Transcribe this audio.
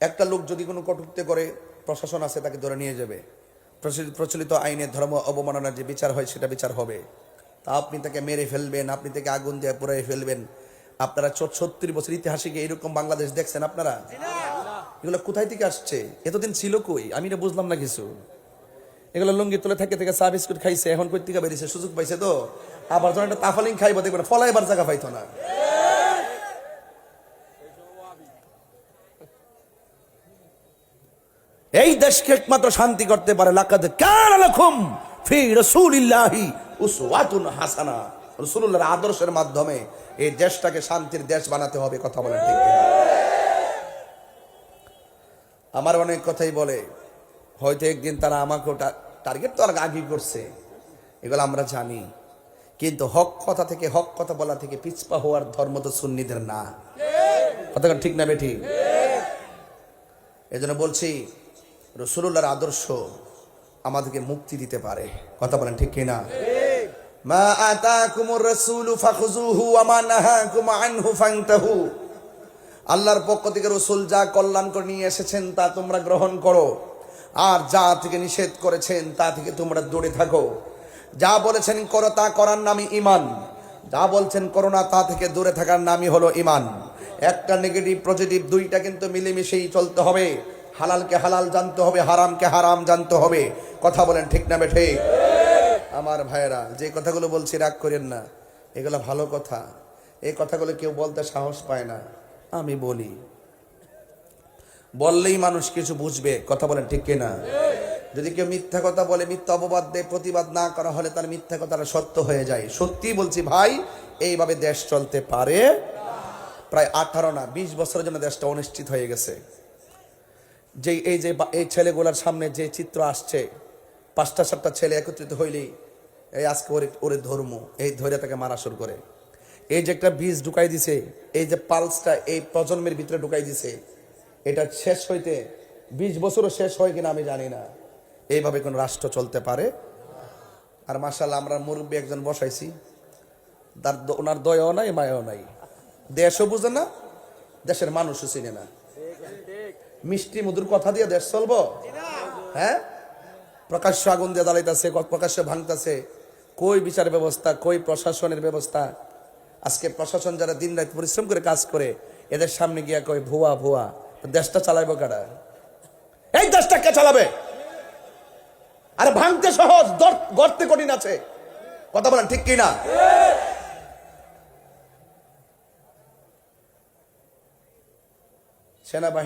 একটা লোক যদি কোনো কটুক্তি করে, প্রশাসন আছে তাকে ধরে নিয়ে যাবে। প্রচলিত- আইনে ধর্ম অবমাননার যে বিচার হয়, সেটা বিচার হবে। তা আপনি তাকে মেরে ফেলবেন, আপনি তাকে আগুন দিয়ে পুড়াই ফেলবেন। আপনারা ছত্রিশ বছর ইতিহাসে এরকম বাংলাদেশ দেখছেন আপনারা? এগুলো কোথায় থেকে আসছে? এতদিন ছিল কই? আমি এটা বুঝলাম না কিছু। এগুলো লুঙ্গি তুলে থেকে থেকে চা বিস্কুট খাইছে, এখন কই বেরিয়েছে? সুযোগ পাইছে তো? আবার যখন একটা তাফালিং খাইবো, দেখবেন ফলাই এবার জায়গা পাইতো না। এই দেশকে একমাত্র শান্তি করতে পারে লাকাদ কানা লাকুম ফি রাসূলিল্লাহি উসওয়াতুন হাসানা। রাসূলুল্লাহর আদর্শের মাধ্যমে এই দেশটাকে শান্তির দেশ বানাতে হবে কথা বলেন ঠিক আমার অনেক কথাই বলে হয়তো একদিন তারা আমাকে টার্গেট তো আর আগে করছে এগুলো আমরা জানি। কিন্তু হক কথা থেকে হক কথা বলা থেকে পিছপা হওয়ার ধর্ম তো সুন্নিদের না। কথা ঠিক না বেঠি এজন্য বলছি রসুল্লাহর আদর্শ আমাদেরকে মুক্তি দিতে পারে। কথা বলেন ঠিক কিনা? মা আতাকুমুর রাসূলু ফাখুযুহু ওয়া মা নাহাকুম আনহু ফান্তাহু। আল্লাহর পক্ষ থেকে রসুল যা কল্যাণ করে নিয়ে এসেছেন তা তোমরা গ্রহণ করো। আর যা থেকে নিষেধ করেছেন তা থেকে তোমরা দূরে থাকো। যা বলেছেন করো তা করার নামই ইমান যা বলছেন করো না তা থেকে দূরে থাকার নামই হলো ইমান একটা নেগেটিভ পজিটিভ দুইটা কিন্তু মিলেমিশেই চলতে হবে। হালালকে হালাল জানতে হবে, হারামকে হারাম জানতে হবে। কথা বলেন ঠিক না বেঠে? আমার ভাইয়েরা, যে কথাগুলো বলছি রাগ করেন না। এগুলো ভালো কথা। এই কথাগুলো কেউ বলতে সাহস পায় না। আমি বলি। বললেই মানুষ কিছু বুঝবে, কথা বলেন ঠিক কিনা যদি কেউ মিথ্যা কথা বলে, মিথ্যা অপবাদ দেয়, প্রতিবাদ না করা হলে তার মিথ্যা কথাটা সত্য হয়ে যায়। সত্যি বলছি ভাই, এইভাবে দেশ চলতে পারে? প্রায় আঠারো না, বিশ বছরের জন্য দেশটা অনিশ্চিত হয়ে গেছে। যে এই যে এই ছেলেগুলার সামনে যে চিত্র আসছে, পাঁচটা সাতটা ছেলে একত্রিত হইলেই এই আজকে ওরে ওরে ধর্ম, এই ধরে তাকে মারা শুরু করে। এই যে একটা বীজ ঢুকাই দিছে, এই যে পালসটা এই প্রজন্মের ভিতরে ঢুকাই দিছে, এটা শেষ হইতে বিশ বছরও শেষ হয় কিনা আমি জানি না। এইভাবে কোন রাষ্ট্র চলতে পারে? আর মাসাল্লাহ আমরা মুরব্বী একজন বসাইছি, তার ওনার দয়াও নাই, মায়াও নাই। দেশও বুঝে না, দেশের মানুষও চিনে না। মিষ্টি মধুর কথা দিয়ে দেশ চলবো? হ্যাঁ? প্রকাশ্য আগুন দিয়ে জ্বালাইতেছে প্রকাশ্য ভাঙতেছে। কই বিচার ব্যবস্থা, কই প্রশাসনের ব্যবস্থা? আজকে প্রশাসন যারা দিন রাত পরিশ্রম করে কাজ করে, এদের সামনে গিয়া কই ভুয়া ভুয়া দেশটা চালাইবো কারা? এই দেশটা কে চালাবে? আরে ভাঙতে সহজ গর্তে কঠিন আছে। কথা বলেন, ঠিক কিনা? সেনাবাহিনী